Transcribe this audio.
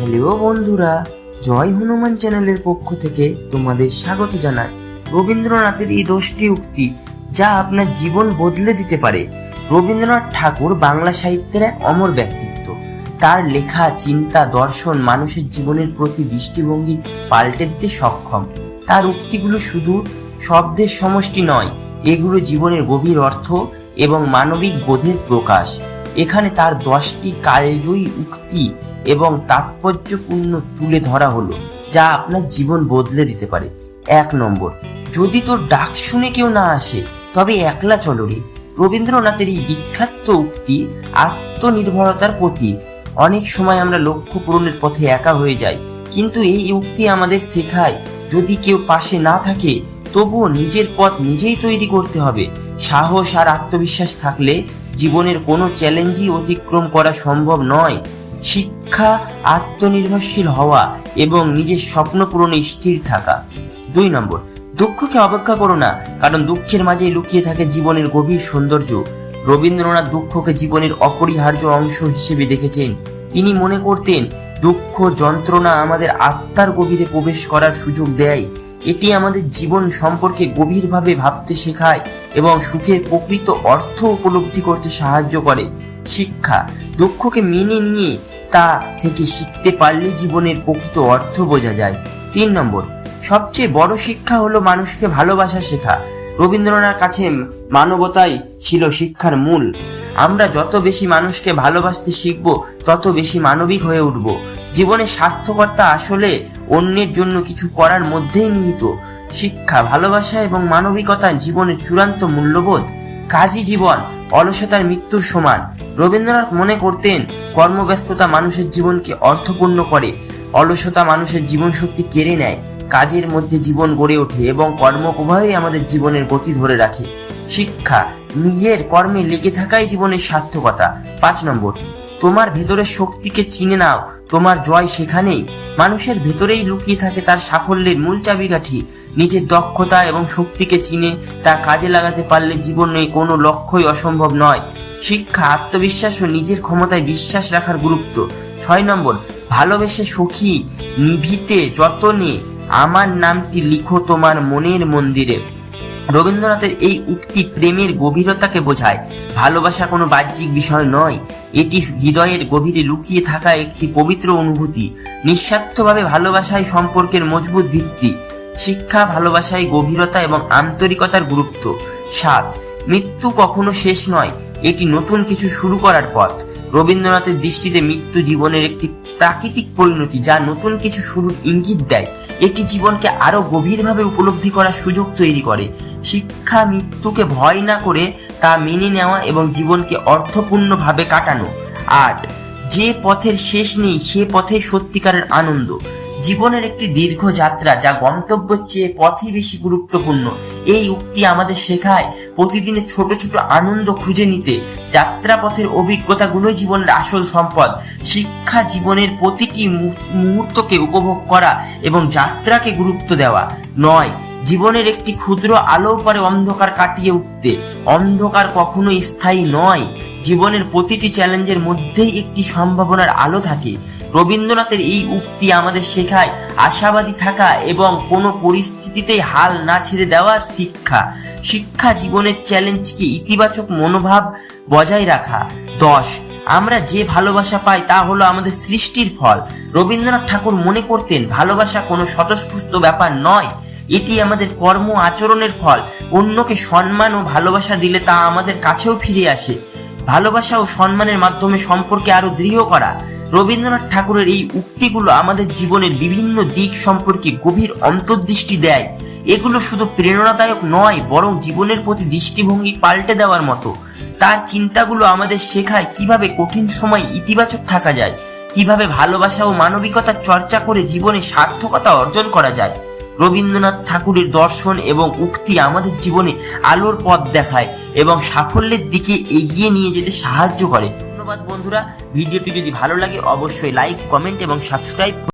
Hello বন্ধুরা, জয় হনুমান চ্যানেলের পক্ষ থেকে তোমাদের স্বাগত জানাই রবীন্দ্রনাথের এই দশটি উক্তি যা আপনার জীবন বদলে দিতে পারে। রবীন্দ্রনাথ ঠাকুর বাংলা সাহিত্যের এক অমর ব্যক্তিত্ব। তার লেখা, চিন্তা, দর্শন মানুষের জীবনের প্রতি দৃষ্টিভঙ্গি পাল্টে দিতে সক্ষম। তার উক্তিগুলো শুধু শব্দের সমষ্টি নয়, এগুলো জীবনের গভীর অর্থ এবং মানবিক বোধের প্রকাশ। এখানে তার দশটি কালজয়ী উক্তি এবং তাৎপর্যপূর্ণ তুলে ধরা হলো, যা আপনার জীবন বদলে দিতে পারে। এক নম্বর, যদি তোর ডাক শুনে কেউ না আসে, তবে একলা চলো রে। রবীন্দ্রনাথের এই বিখ্যাত উক্তি আত্মনির্ভরতার প্রতীক। অনেক সময় আমরা লক্ষ্য পূরণের পথে একা হয়ে যাই, কিন্তু এই উক্তি আমাদের শেখায়, যদি কেউ পাশে না থাকে, তবুও নিজের পথ নিজেই তৈরি করতে হবে। সাহস আর আত্মবিশ্বাস থাকলে জীবনের কোনো চ্যালেঞ্জই অতিক্রম করা সম্ভব নয়। শিক্ষা আত্মনির্ভরশীল হওয়া এবং নিজের স্বপ্ন পূরণে স্থির থাকা। দুই নম্বর, দুঃখকে অপেক্ষা করো না, কারণ দুঃখের মাঝেই লুকিয়ে থাকে জীবনের গভীর সৌন্দর্য। রবীন্দ্রনাথ দুঃখকে জীবনের অপরিহার্য অংশ হিসেবে দেখেছেন। তিনি মনে করতেন, দুঃখ যন্ত্রণা আমাদের আত্মার গভীরে প্রবেশ করার সুযোগ দেয়। এটি আমাদের জীবন সম্পর্কে গভীরভাবে ভাবতে শেখায় এবং সুখের প্রকৃত অর্থ উপলব্ধি করতে সাহায্য করে। শিক্ষা, দুঃখকে মেনে নিয়ে তা থেকে শিখতে পারলে জীবনের প্রকৃত অর্থ বোঝা যায়। তিন নম্বর, সবচেয়ে বড় শিক্ষা হলো মানুষকে ভালোবাসা শেখা। রবীন্দ্রনাথ কাছে মানবতাই ছিল শিক্ষার মূল। আমরা যত বেশি মানুষকে ভালোবাসতে শিখব, তত বেশি মানবিক হয়ে উঠব। জীবনে সার্থকতা আসলে অন্যের জন্য কিছু করার মধ্যেই নিহিত। শিক্ষা, ভালোবাসা এবং মানবিকতা জীবনের চূড়ান্ত মূল্যবোধ। কাজী জীবন, অলসতার মৃত্যুর সমান। রবীন্দ্রনাথ মনে করতেন, কর্মব্যস্ততা মানুষের জীবনকে অর্থপূর্ণ করে, অলসতা মানুষের জীবন শক্তি কেড়ে নেয়, কাজের মধ্যে জীবন গড়ে ওঠে এবং কর্মপ্রবাহই আমাদের জীবনের গতি ধরে রাখে। শিক্ষা, নিজের কর্মে লেগে থাকাই জীবনের সার্থকতা। পাঁচ নম্বর, তোমার ভেতরের শক্তিকে চিনে নাও, তোমার জয় সেখানেই। মানুষের ভেতরেই লুকিয়ে থাকে তার সাফল্যের মূল চাবিকাঠি। নিজের দক্ষতা এবং শক্তিকে চিনে তা কাজে লাগাতে পারলে জীবনে কোনো লক্ষ্যই অসম্ভব নয়। শিক্ষা, আত্মবিশ্বাস ও নিজের ক্ষমতায় বিশ্বাস রাখার গুরুত্ব। ছয় নম্বর, ভালোবেসে সখী নিভিতে যতনে আমার নামটি লিখো তোমার মনের মন্দিরে। রবীন্দ্রনাথের এই উক্তি প্রেমের গভীরতাকে বোঝায়। ভালোবাসা কোনো বাহ্যিক বিষয় নয়, এটি হৃদয়ের গভীরে লুকিয়ে থাকা একটি পবিত্র অনুভূতি। নিঃস্বার্থভাবে ভালোবাসায় সম্পর্কের মজবুত ভিত্তি। শিক্ষা ভালোবাসায় গভীরতা এবং আন্তরিকতার গুরুত্ব। সাত, মৃত্যু কখনো শেষ নয় এটি নতুন কিছু শুরু করার পথ। রবীন্দ্রনাথের দৃষ্টিতে মৃত্যু জীবনের একটি প্রাকৃতিক পরিণতি যা নতুন কিছু শুরুর ইঙ্গিত দেয়। এটি জীবনকে আরও গভীরভাবে উপলব্ধি করার সুযোগ তৈরি করে। শিক্ষা মৃত্যুকে ভয় না করে তা মেনে নেওয়া এবং জীবনকে অর্থপূর্ণভাবে কাটানো। আট, যে পথের শেষ নেই, সে পথে সত্যিকারের আনন্দ। জীবনের একটি দীর্ঘ যাত্রা যা গন্তব্যের চেয়ে পথই বেশি গুরুত্বপূর্ণ। এই উক্তি আমাদের শেখায় প্রতিদিনের ছোট ছোট আনন্দ খুঁজে নিতে, যাত্রাপথের অভিজ্ঞতাগুলোই জীবনের আসল সম্পদ। শিক্ষা জীবনের প্রতিটি মুহূর্তকে উপভোগ করা এবং যাত্রাকে গুরুত্ব দেওয়া। নয়, জীবনের একটি ক্ষুদ্র আলো পরে অন্ধকার কাটিয়ে উঠতে। অন্ধকার কখনো স্থায়ী নয়। জীবনের প্রতিটি চ্যালেঞ্জের মধ্যেই একটি সম্ভাবনার আলো থাকে। রবীন্দ্রনাথের এই উক্তি আমাদের শেখায়, আশাবাদী থাকা এবং কোনো পরিস্থিতিতেই হাল না ছেড়ে দেওয়ার শিক্ষা। শিক্ষা জীবনের চ্যালেঞ্জকে ইতিবাচক মনোভাব বজায় রাখা। দশ, আমরা যে ভালোবাসা পাই তা হলো আমাদের সৃষ্টির ফল। রবীন্দ্রনাথ ঠাকুর মনে করতেন, ভালোবাসা কোনো স্বতঃস্ফূর্ত ব্যাপার নয়। এটি আমাদের কর্ম আচরণের ফল। অন্যকে সম্মান ও ভালোবাসা দিলে তা আমাদের কাছেও ফিরে আসে। ভালোবাসা ও সম্মানের মাধ্যমে সম্পর্কে আরও দৃঢ় করা। রবীন্দ্রনাথ ঠাকুরের এই উক্তিগুলো আমাদের জীবনের বিভিন্ন দিক সম্পর্কে গভীর অন্তর্দৃষ্টি দেয়। এগুলো শুধু প্রেরণাদায়ক নয়, বরং জীবনের প্রতি দৃষ্টিভঙ্গি পাল্টে দেওয়ার মতো। তার চিন্তাগুলো আমাদের শেখায় কীভাবে কঠিন সময় ইতিবাচক থাকা যায়, কীভাবে ভালোবাসা ও মানবিকতার চর্চা করে জীবনে সার্থকতা অর্জন করা যায়। রবীন্দ্রনাথ ঠাকুরের দর্শন এবং উক্তি আমাদের জীবনে আলোর পথ দেখায় এবং সাফল্যের দিকে এগিয়ে নিয়ে যেতে সাহায্য করে। ধন্যবাদ বন্ধুরা। ভিডিওটি যদি ভালো লাগে, অবশ্যই লাইক কমেন্ট এবং সাবস্ক্রাইব